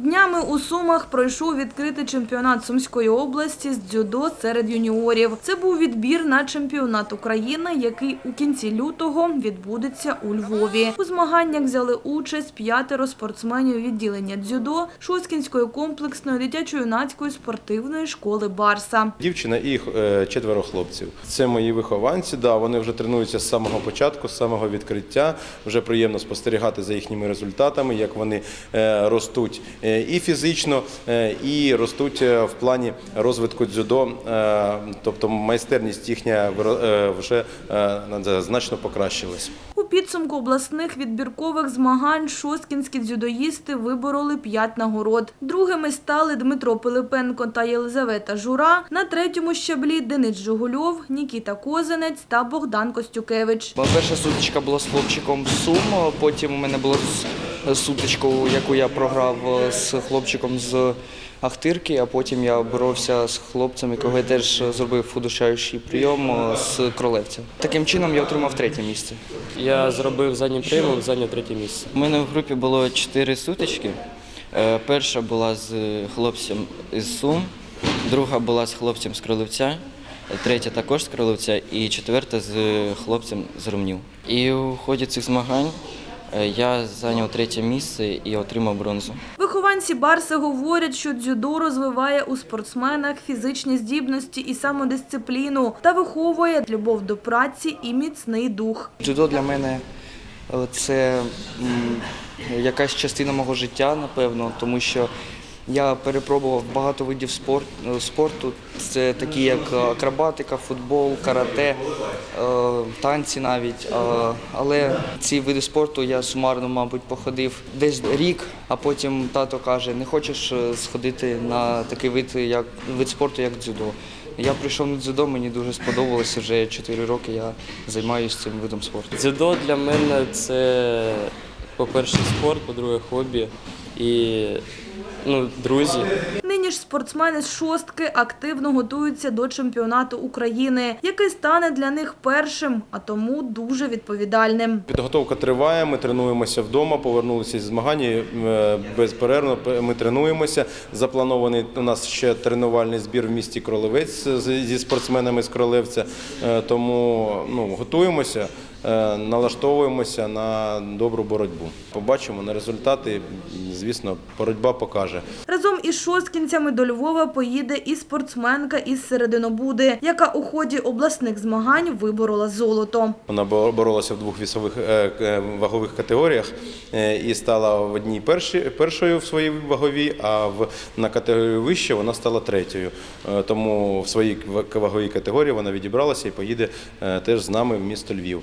Днями у Сумах пройшов відкритий чемпіонат Сумської області з дзюдо серед юніорів. Це був відбір на чемпіонат України, який у кінці лютого відбудеться у Львові. У змаганнях взяли участь п'ятеро спортсменів відділення дзюдо Шоскінської комплексної дитячо-юнацької спортивної школи Барса. Дівчина і е, четверо хлопців. Це мої вихованці. Да, вони вже тренуються з самого початку, з самого відкриття. Вже приємно спостерігати за їхніми результатами, як вони е, ростуть і фізично, е, і ростуть е, в плані розвитку дзюдо. Е, тобто майстерність їхня е, вже е, значно покращилась. У підсумку обласних відбіркових змагань шосткінські дзюдоїсти вибороли п'ять нагород. Другими стали Дмитро Пилипенко та Єлизавета Жура. На третьому щаблі Денис Жугульов, Нікіта Козинець та Богдан Костюкевич. Перша сутичка була з хлопчиком Сум, потім у мене була с- сутичка, яку я програв е, з хлопчиком з Ахтирки, а потім я боровся з хлопцем, якого я теж зробив удушаючий прийом е, з кролевця. Таким чином я отримав третє місце. Я зробив задній прийом, зайняв третє місце. У мене в групі було чотири сутички. Е, Перша була з хлопцем із Сум, друга була з хлопцем з Кролевця, третя також з Кролевця і четверта з хлопцем з Румнів. І у ході цих змагань я зайняв третє місце і отримав бронзу. Вихованці Барси говорять, що дзюдо розвиває у спортсменах фізичні здібності і самодисципліну та виховує любов до праці і міцний дух. Дзюдо для мене е, це якась частина мого життя, напевно, тому що я перепробував багато видів е, спорту. Це такі як акробатика, футбол, карате, е, танці навіть. Е, Але ці види спорту я сумарно, мабуть, походив десь рік, а потім тато каже, не хочеш е, сходити на такий вид, як вид спорту, як дзюдо. Я прийшов на дзюдо, мені дуже сподобалося. Вже 4 роки я займаюся цим видом спорту. Дзюдо для мене це, по-перше, спорт, по-друге, хобі і ну, друзі. Нині ж спортсмени з шостки активно готуються до чемпіонату України, який стане для них першим, а тому дуже відповідальним. Підготовка триває. Ми тренуємося вдома. Повернулися зі змагань е, безперервно. Ми тренуємося. Запланований у нас ще тренувальний збір в місті Кролевець зі спортсменами з Кролевця. Е, Тому ну, готуємося, налаштовуємося на добру боротьбу. Побачимо на результати. Звісно, боротьба покаже. Разом із шосткінцями до Львова поїде і спортсменка із Серединобуди, яка у ході обласних змагань виборола золото. Вона боролася в двох вісових е, е, вагових категоріях е, і стала в одній першою в своїй ваговій, а в на категорію вище вона стала третьою. Е, Тому в своїй ва- ваговій категорії вона відібралася і поїде е, теж з нами в місто Львів.